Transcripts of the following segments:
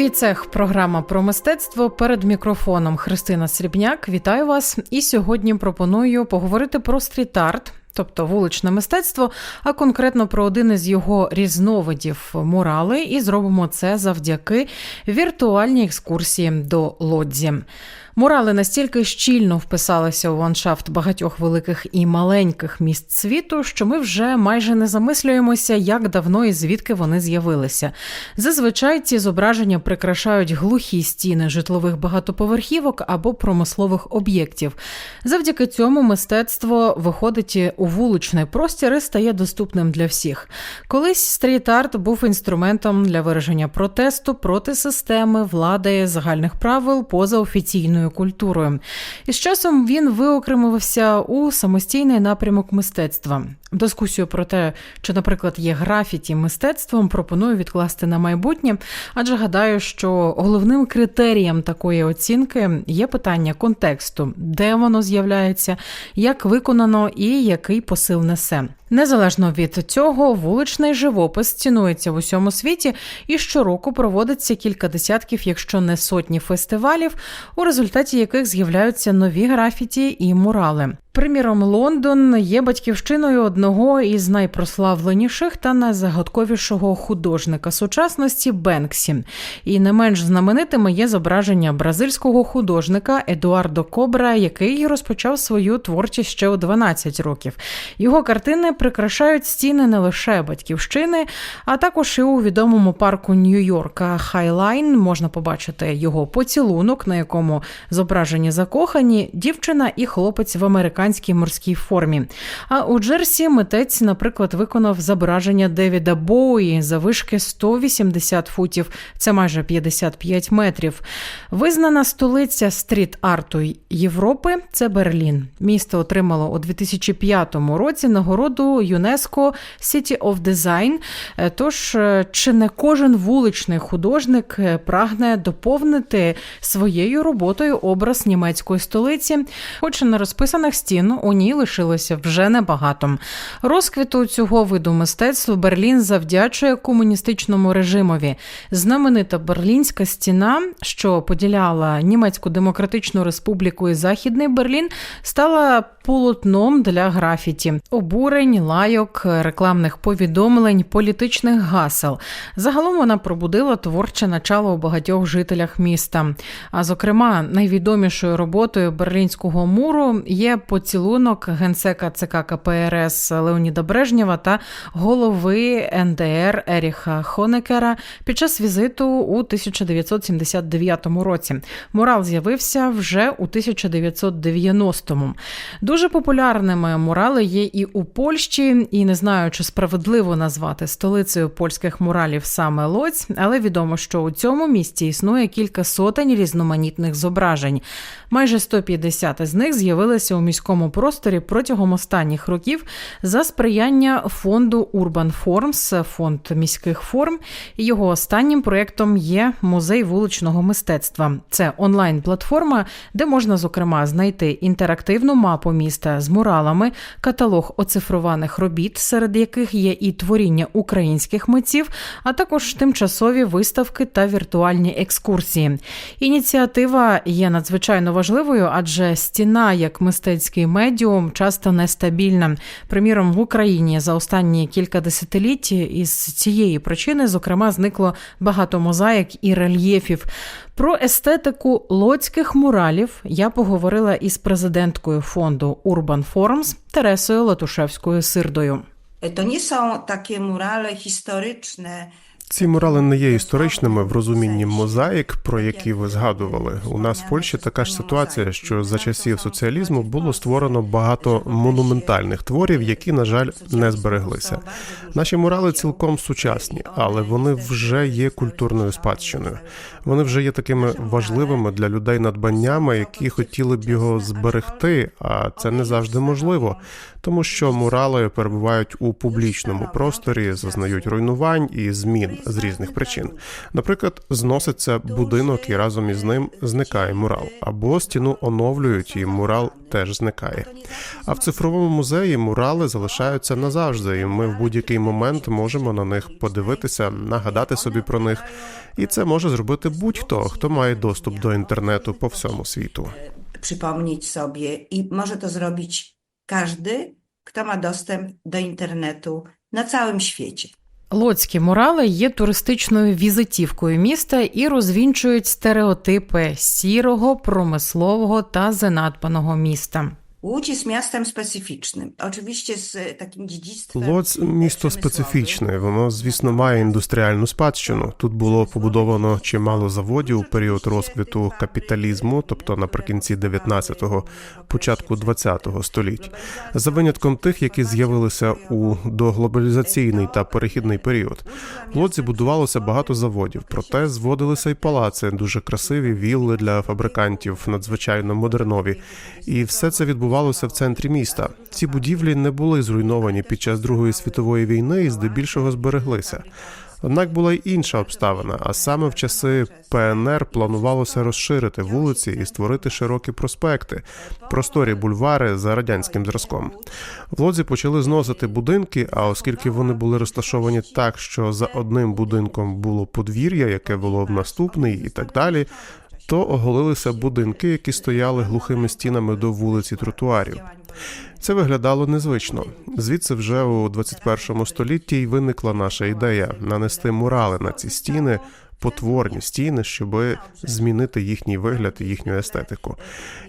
Свій цех програма про мистецтво перед мікрофоном Христина Срібняк. Вітаю вас! І сьогодні пропоную поговорити про стріт-арт, тобто вуличне мистецтво, а конкретно про один із його різновидів мурали. І зробимо це завдяки віртуальній екскурсії до лодзі. Мурали настільки щільно вписалися у ландшафт багатьох великих і маленьких міст світу, що ми вже майже не замислюємося, як давно і звідки вони з'явилися. Зазвичай ці зображення прикрашають глухі стіни житлових багатоповерхівок або промислових об'єктів. Завдяки цьому мистецтво виходить у вуличний простір і стає доступним для всіх. Колись стріт-арт був інструментом для вираження протесту проти системи, влади, загальних правил поза офіційною культурою. І з часом він виокремився у самостійний напрямок мистецтва. Дискусію про те, чи, наприклад, є графіті мистецтвом, пропоную відкласти на майбутнє, адже гадаю, що головним критерієм такої оцінки є питання контексту, де воно з'являється, як виконано і який посил несе. Незалежно від цього, вуличний живопис цінується в усьому світі і щороку проводиться кілька десятків, якщо не сотні фестивалів, у результаті яких з'являються нові графіті і мурали. Приміром, Лондон є батьківщиною одного із найпрославленіших та найзагадковішого художника сучасності Бенксі. І не менш знаменитими є зображення бразильського художника Едуардо Кобра, який розпочав свою творчість ще у 12 років. Його картини прикрашають стіни не лише батьківщини, а також і у відомому парку Нью-Йорка Хайлайн можна побачити його поцілунок, на якому зображені закохані дівчина і хлопець в американській морській формі. А у Джерсі митець, наприклад, виконав зображення Девіда Боуї за вишки 180 футів, це майже 55 метрів. Визнана столиця стріт-арту Європи це Берлін. Місто отримало у 2005 році нагороду ЮНЕСКО City of Design. Е, Тож е, чи не кожен вуличний художник е, прагне доповнити своєю роботою образ німецької столиці, хоч на розписаних стін у ній лишилося вже небагато. Розквіту цього виду мистецтва Берлін завдячує комуністичному режимові. Знаменита берлінська стіна, що поділяла Німецьку Демократичну Республіку і Західний Берлін, стала полотном для графіті, обурень, лайок, рекламних повідомлень, політичних гасел. Загалом вона пробудила творче начало у багатьох жителях міста. А зокрема, найвідомішою роботою берлінського муру є поцілунок генсека ЦК КПРС Леоніда Брежнєва та голови НДР Еріха Хонекера під час візиту у 1979 році. Мурал з'явився вже у 1990-му. Дуже популярними мурали є і у Польщі, і не знаю, чи справедливо назвати столицею польських муралів саме Лоць, але відомо, що у цьому місті існує кілька сотень різноманітних зображень. Майже 150 з них з'явилися у міському просторі протягом останніх років за сприяння фонду Urban Forms, фонд міських форм. Його останнім проєктом є музей вуличного мистецтва. Це онлайн-платформа, де можна зокрема знайти інтерактивну мапу міста з муралами, каталог оцифрованих робіт, серед яких є і творіння українських митців, а також тимчасові виставки та віртуальні екскурсії. Ініціатива є надзвичайно важливою, адже стіна як мистецький медіум часто нестабільна. Приміром, в Україні за останні кілька десятиліть із цієї причини, зокрема, зникло багато мозаїк і рельєфів. Про естетику лоцьких муралів я поговорила із президенткою фонду Urban Forums Тересою Латушевською Сирдою. To nie są takie murale Ці мурали не є історичними в розумінні мозаїк, про які ви згадували. У нас в Польщі така ж ситуація, що за часів соціалізму було створено багато монументальних творів, які, на жаль, не збереглися. Наші мурали цілком сучасні, але вони вже є культурною спадщиною. Вони вже є такими важливими для людей надбаннями, які хотіли б його зберегти, а це не завжди можливо, тому що мурали перебувають у публічному просторі, зазнають руйнувань і змін. З різних причин. Наприклад, зноситься будинок і разом із ним зникає мурал, або стіну оновлюють, і мурал теж зникає. А в цифровому музеї мурали залишаються назавжди, і ми в будь-який момент можемо на них подивитися, нагадати собі про них. І це може зробити будь-хто, хто має доступ до інтернету по всьому світу. Przypomnieć sobie i może to zrobić każdy, kto ma dostęp do internetu na całym świecie. Лоцькі мурали є туристичною візитівкою міста і розвінчують стереотипи сірого, промислового та занадбаного міста. Łódź jest miastem specyficznym. Oczywiście z takim dziedzictwem. Лоц місто специфічне. Воно, звісно, має індустріальну спадщину. Тут було побудовано чимало заводів у період розквіту капіталізму, тобто наприкінці 19-го, початку 20-го століть, за винятком тих, які з'явилися у доглобалізаційний та перехідний період. В Лоці будувалося багато заводів, проте зводилися й палаци, дуже красиві вілли для фабрикантів, надзвичайно модернові. І все це відбувалося в центрі міста. Ці будівлі не були зруйновані під час Другої світової війни і здебільшого збереглися. Однак була й інша обставина, а саме в часи ПНР планувалося розширити вулиці і створити широкі проспекти, просторі бульвари за радянським зразком. В Лодзі почали зносити будинки, а оскільки вони були розташовані так, що за одним будинком було подвір'я, яке вело в наступний, і так далі. То оголилися будинки, які стояли глухими стінами до вулиці тротуарів. Це виглядало незвично. Звідси вже у 21 столітті й виникла наша ідея нанести мурали на ці стіни, потворні стіни, щоб змінити їхній вигляд і їхню естетику,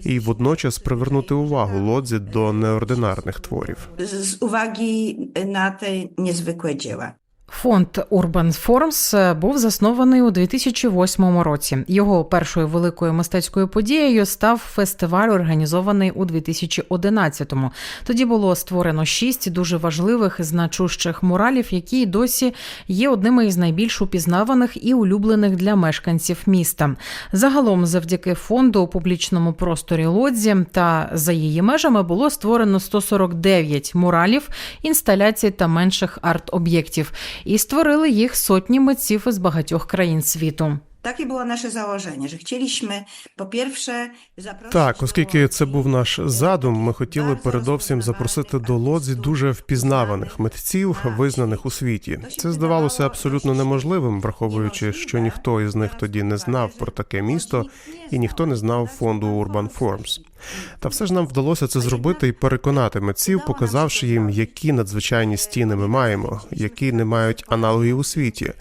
і водночас привернути увагу лодзі до неординарних творів. Z uwagi na te niezwykłe dzieła. Фонд Urban Forms був заснований у 2008 році. Його першою великою мистецькою подією став фестиваль, організований у 2011-му. Тоді було створено шість дуже важливих і значущих муралів, які досі є одними із найбільш упізнаваних і улюблених для мешканців міста. Загалом, завдяки фонду у публічному просторі Лодзі та за її межами було створено 149 муралів, інсталяцій та менших арт-об'єктів і створили їх сотні митців із багатьох країн світу. Takie było nasze założenie, że chcieliśmy po pierwsze zaprosić Так, оскільки це був наш задум, ми хотіли передовсім запросити до лодзі дуже впізнаваних митців, визнаних у світі. Це здавалося абсолютно неможливим, враховуючи, що ніхто із них тоді не знав про таке місто, і ніхто не знав фонду Urban Forms. Та все ж нам вдалося це зробити і переконати митців, показавши їм, які надзвичайні стіни ми маємо, які не мають аналогів у світі.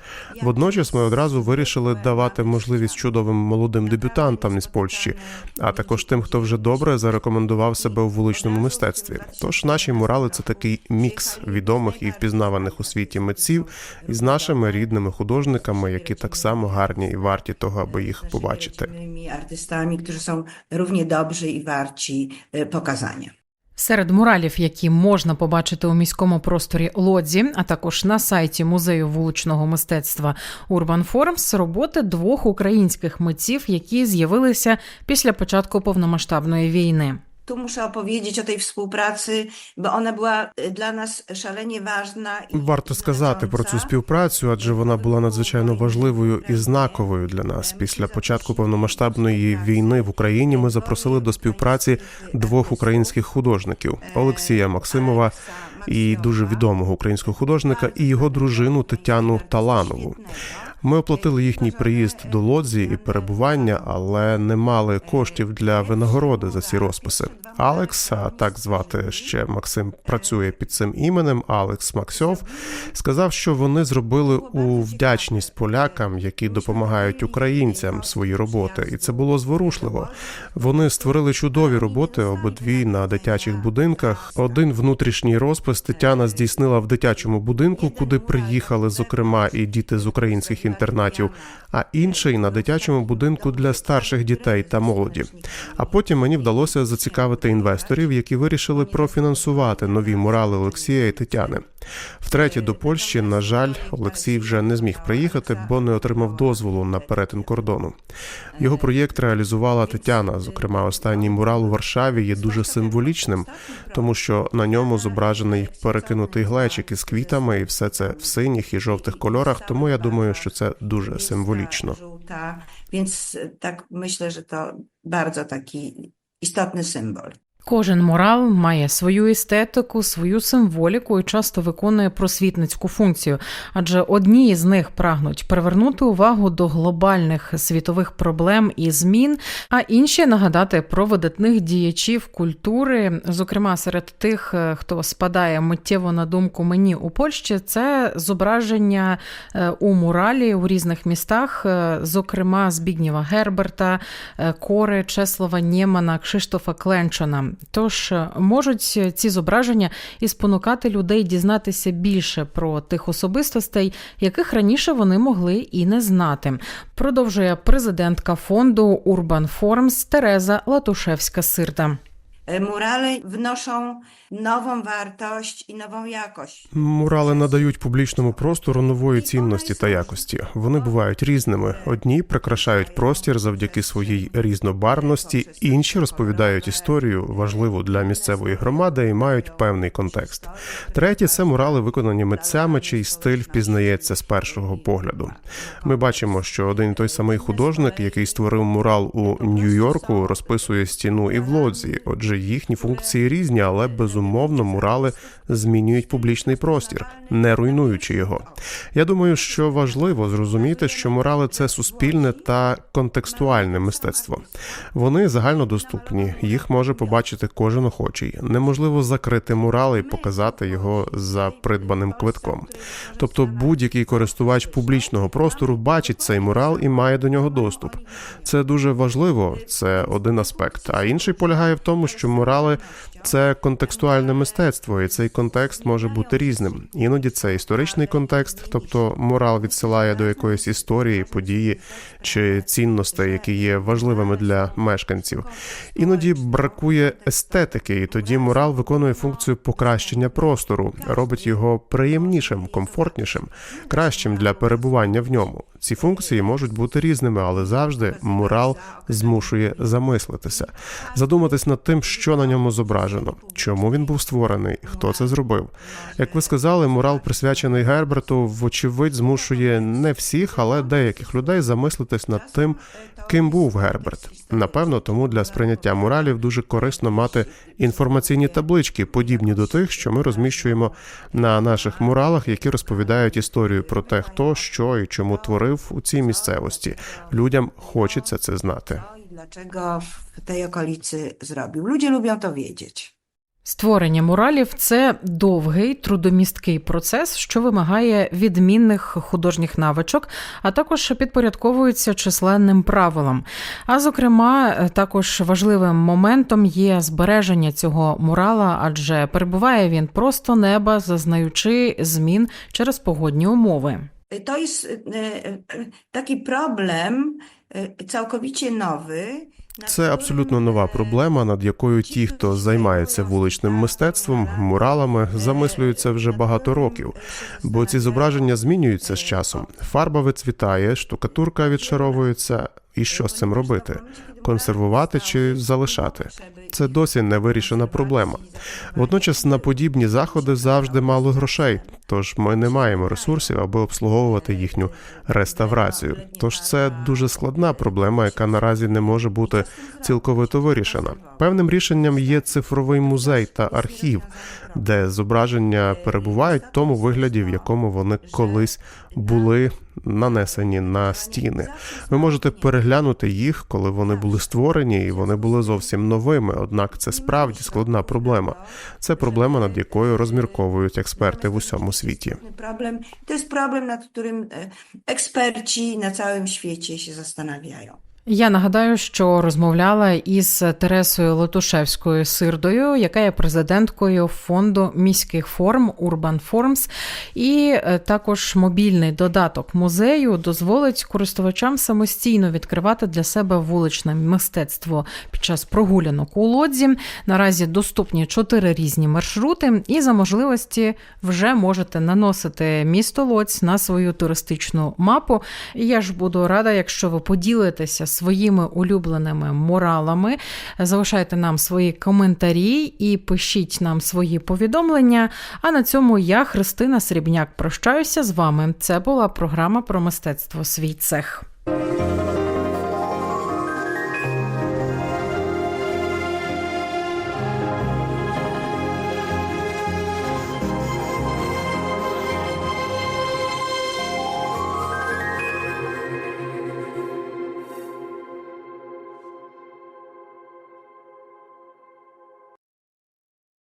Водночас ми одразу вирішили давати можливість чудовим молодим дебютантам із Польщі, а також тим, хто вже добре зарекомендував себе у вуличному мистецтві. Тож наші мурали це такий мікс відомих і впізнаваних у світі митців із нашими рідними художниками, які так само гарні і варті того, аби їх побачити. artystami, którzy są równie dobrzy i warci e, pokazania. Серед муралів, які можна побачити у міському просторі Лодзі, а також на сайті музею вуличного мистецтва Urban Forms, роботи двох українських митців, які з'явилися після початку повномасштабної війни. Tu muszę opowiedzieć o tej współpracy, bo ona była dla nas szalenie ważna. Варто сказати про цю співпрацю, адже вона була надзвичайно важливою і знаковою для нас. Після початку повномасштабної війни в Україні ми запросили до співпраці двох українських художників Олексія Максимова і дуже відомого українського художника, і його дружину Тетяну Таланову. Ми оплатили їхній приїзд до Лодзі і перебування, але не мали коштів для винагороди за ці розписи. Алекс, а так звати ще Максим, працює під цим іменем. Алекс Максьов сказав, що вони зробили у вдячність полякам, які допомагають українцям свої роботи, і це було зворушливо. Вони створили чудові роботи обидві на дитячих будинках. Один внутрішній розпис Тетяна здійснила в дитячому будинку, куди приїхали, зокрема, і діти з українських інтернатів, а інший на дитячому будинку для старших дітей та молоді. А потім мені вдалося зацікавити інвесторів, які вирішили профінансувати нові мурали Олексія і Тетяни. Втретє, до Польщі, на жаль, Олексій вже не зміг приїхати, бо не отримав дозволу на перетин кордону. Його проєкт реалізувала Тетяна. Зокрема, останній мурал у Варшаві є дуже символічним, тому що на ньому зображений перекинутий глечик із квітами, і все це в синіх і жовтих кольорах. Тому я думаю, що це дуже символічно. E, tak myślę, że to bardzo taki istotny symbol. Кожен мурал має свою естетику, свою символіку і часто виконує просвітницьку функцію, адже одні із них прагнуть привернути увагу до глобальних світових проблем і змін, а інші нагадати про видатних діячів культури. Зокрема, серед тих, е, хто спадає миттєво на думку мені у Польщі, це зображення е, у муралі у різних містах, е, зокрема Збігнєва Герберта, Кори, Чеслова Нємана, Кшиштофа Кленчона. Тож е, можуть ці зображення і спонукати людей дізнатися більше про тих особистостей, яких раніше вони могли і не знати. Продовжує президентка фонду Urban Forms Тереза Латушевська-Сирта. E, Murale wnoszą nową wartość i nową jakość. Мурали надають публічному простору нової цінності та якості. Вони бувають різними. Одні прикрашають простір завдяки своїй різнобарвності, інші розповідають історію, важливу для місцевої громади, і мають певний контекст. Треті це мурали, виконані митцями, чий стиль впізнається з першого погляду. Ми бачимо, що один і той самий художник, який створив мурал у Нью-Йорку, розписує стіну і в Лодзі. Отже, їхні функції різні, але безумовно мурали змінюють публічний простір, не руйнуючи його. Я думаю, що важливо зрозуміти, що мурали це суспільне та контекстуальне мистецтво. Вони загальнодоступні, їх може побачити кожен охочий. Неможливо закрити мурал і показати його за придбаним квитком. Тобто, будь-який користувач публічного простору бачить цей мурал і має до нього доступ. Це дуже важливо, це один аспект. А інший полягає в тому, що мурали це контекстуальне мистецтво, і цей контекст може бути різним. Іноді це історичний контекст, тобто мурал відсилає до якоїсь історії, події чи цінностей, які є важливими для мешканців. Іноді бракує естетики, і тоді мурал виконує функцію покращення простору, робить його приємнішим, комфортнішим, кращим для перебування в ньому. Ці функції можуть бути різними, але завжди мурал змушує замислитися, задуматись над тим, що на ньому зображено, чому він був створений, хто це зробив. Як ви сказали, мурал присвячений Герберту, вочевидь, змушує не всіх, але деяких людей замислитись над тим, ким був Герберт. Напевно, тому для сприйняття муралів дуже корисно мати інформаційні таблички, подібні до тих, що ми розміщуємо на наших муралах, які розповідають історію про те, хто що і чому творив у цій місцевості. Людям хочеться це знати. Dlaczego w tej okolicy zrobił. Ludzie lubią to wiedzieć. Створення муралів це довгий трудомісткий процес, що вимагає відмінних художніх навичок, а також підпорядковується численним правилам. А зокрема, також важливим моментом є збереження цього мурала, адже перебуває він просто неба, зазнаючи змін через погодні умови. To jest e, e, taki problem e, całkowicie. Це абсолютно нова проблема, над якою ті, хто займається вуличним мистецтвом, муралами, замислюються вже багато років, бо ці зображення змінюються з часом. Фарба вицвітає, штукатурка відшаровується. І що з цим робити? Консервувати чи залишати? Це досі не вирішена проблема. Водночас на подібні заходи завжди мало грошей, тож ми не маємо ресурсів, аби обслуговувати їхню реставрацію. Тож це дуже складна проблема, яка наразі не може бути цілковито вирішена. Певним рішенням є цифровий музей та архів, де зображення перебувають в тому вигляді, в якому вони колись були нанесені на стіни. Ви можете переглянути їх, коли вони були створені, і вони були зовсім новими. Однак це справді складна проблема. Це проблема, над якою розмірковують експерти в усьому світі. Проблем проблем, jest problem, nad którym e, eksperci na całym świecie się zastanawiają. Я нагадаю, що розмовляла із Тересою Лотушевською Сирдою, яка є президенткою фонду міських форм Urban Forms. І е, також мобільний додаток музею дозволить користувачам самостійно відкривати для себе вуличне мистецтво під час прогулянок у лодзі. Наразі доступні чотири різні маршрути, і за можливості вже можете наносити місто Лодзь на свою туристичну мапу. І я ж буду рада, якщо ви поділитеся своїми улюбленими моралами. Залишайте нам свої коментарі і пишіть нам свої повідомлення. А на цьому я, Христина Срібняк, прощаюся з вами. Це була програма про мистецтво Свій цех.